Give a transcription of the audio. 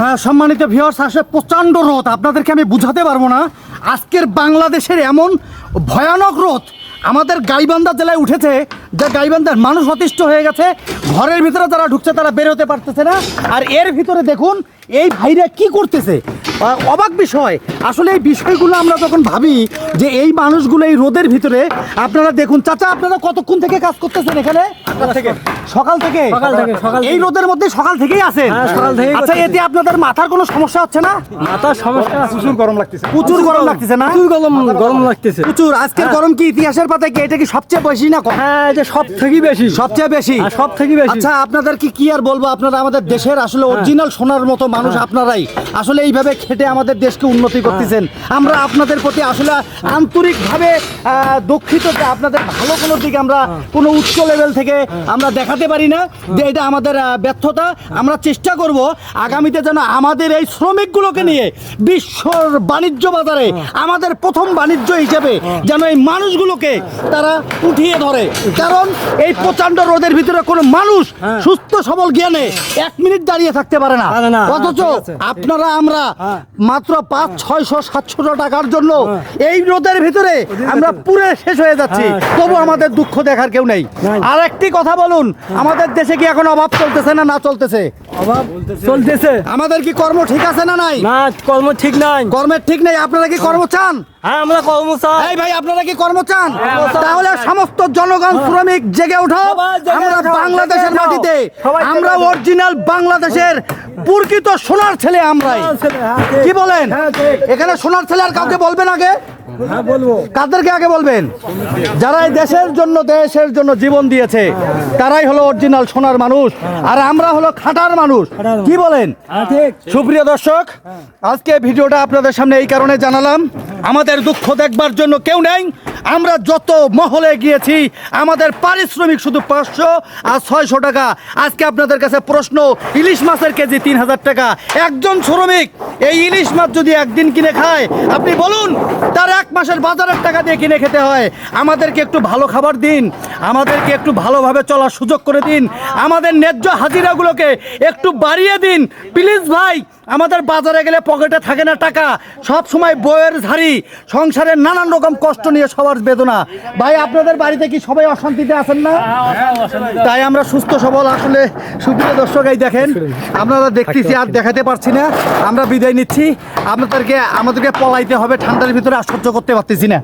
হ্যাঁ সম্মানিত ভিওর্স আসলে প্রচণ্ড রোদ। আপনাদেরকে আমি বুঝাতে পারব না। আজকের বাংলাদেশের এমন ভয়ানক রোদ আমাদের গাইবান্ধা জেলায় উঠেছে, যে গাইবান্ধার মানুষ অতিষ্ঠ হয়ে গেছে। ঘরের ভিতরে যারা ঢুকছে, তারা বেরোতে পারতেছে না। আর এর ভিতরে দেখুন, এই ভাইরা কি করতেছে? অবাক বিষয়। আসলে এই বিষয়গুলো আমরা যখন ভাবি যে এই মানুষগুলো এই রোদের ভিতরে আপনারা দেখুন চাচা আপনারা কতক্ষণ থেকে কাজ করতেছেন এখানে? সকাল থেকে। সকাল থেকে, সকাল এই রোদের মধ্যে সকাল থেকেই আছেন? হ্যাঁ, সকাল থেকেই আচ্ছা এতে আপনাদের মাথার কোনো সমস্যা হচ্ছে না? মাথার সমস্যা প্রচুর গরম লাগতেছে। প্রচুর গরম লাগতেছে না? প্রচুর গরম গরম লাগতেছে। প্রচুর। আজকের গরম কি ইতিহাসের পাতায় কি? এটা কি সবচেয়ে বেশি না? হ্যাঁ এটা সব থেকে বেশি। সবচেয়ে বেশি? হ্যাঁ, সব থেকে বেশি। আচ্ছা আপনাদের কি কি আর বলব? আপনারা আমাদের দেশের আসলে অরিজিনাল সোনার মতো মানুষ আপনারাই। আসলে এইভাবে খেটে আমাদের দেশকে উন্নতি করতেছেন। আমরা আপনাদের প্রতি আসলে আন্তরিকভাবে দুঃখিত যে আপনাদের ভালো কোনো দিক আমরা কোনো উচ্চ লেভেল থেকে আমরা দেখাতে পারি না। যে এটা আমাদের ব্যর্থতা। আমরা চেষ্টা করব আগামীতে যেন আমাদের এই শ্রমিকগুলোকে নিয়ে বিশ্বর বাণিজ্য বাজারে আমাদের প্রথম বাণিজ্য হিসেবে যেন এই মানুষগুলোকে তারা উঠিয়ে ধরে। কারণ এই প্রচণ্ড রোদের ভিতরে কোনো মানুষ সুস্থ সবল জ্ঞানে এক মিনিট দাঁড়িয়ে থাকতে পারে না। অথচ হ্যাঁ। আপনারা আমরা হ্যাঁ। মাত্র পাঁচ ছয়শো সাতশো টাকার জন্য এই রোদের ভিতরে আমরা পুরে শেষ হয়ে যাচ্ছি। হ্যাঁ। তবু আমাদের দুঃখ দেখার কেউ নেই। আর একটি কথা বলুন আমাদের দেশে কি এখন অভাব চলতেছে না না চলতেছে? অভাব চলতেছে। আমাদের কি কর্ম ঠিক আছে না নাই? না কর্ম ঠিক নাই। কর্মের ঠিক নেই আপনারা কি কর্ম চান? হ্যাঁ আমরা কর্ম এই ভাই আপনারা কি কর্ম চান? হ্যাঁ, তাহলে সমস্ত জনগণ শ্রমিক জেগে ওঠো আমরা বাংলাদেশের মাটিতে আমরা অরিজিনাল বাংলাদেশের প্রকৃত সোনার ছেলে আমরাই। হ্যাঁ। কি বলেন? হ্যাঁ, এখানে সোনার ছেলে আর কাউকে বলবেন আগে? হ্যাঁ কাদেরকে আগে বলবেন? যারা এই দেশের জন্য দেশের জন্য জীবন দিয়েছে তারাই হলো অরিজিনাল সোনার মানুষ আর আমরা হলো খাটার মানুষ। কি বলেন? সুপ্রিয় দর্শক আজকে ভিডিওটা আপনাদের সামনে এই কারণে জানালাম আমাদের দুঃখ দেখবার জন্য কেউ নেই আমরা যত মহলে গিয়েছি, আমাদের পারিশ্রমিক শুধু পাঁচশো আর ছয়শো টাকা। আজকে আপনাদের কাছে প্রশ্ন, ইলিশ মাছের কেজি তিন হাজার টাকা। একজন শ্রমিক এই ইলিশ মাছ যদি একদিন কিনে খায়, আপনি বলুন, তার এক মাসের বাজারের টাকা দিয়ে কিনে খেতে হয়। আমাদেরকে একটু ভালো খাবার দিন, আমাদেরকে একটু ভালোভাবে চলার সুযোগ করে দিন, আমাদের ন্যায্য হাজিরাগুলোকে একটু বাড়িয়ে দিন। প্লিজ ভাই আমাদের বাজারে গেলে পকেটে থাকে না টাকা। সব সময় বইয়ের ঝাড়ি সংসারের নানান রকম কষ্ট নিয়ে সবার বেদনা। ভাই আপনাদের বাড়িতে কি সবাই অশান্তিতে আছেন না? তাই আমরা সুস্থ সবল আসলে সুপ্রিয় দর্শক এই দেখেন আপনারা দেখতেছি আর দেখাতে পারছি না। আমরা বিদায় নিচ্ছি। আপনাদেরকে আমাদেরকে পলাইতে হবে ঠান্ডার ভিতরে আর সহ্য করতে পারতেছি না।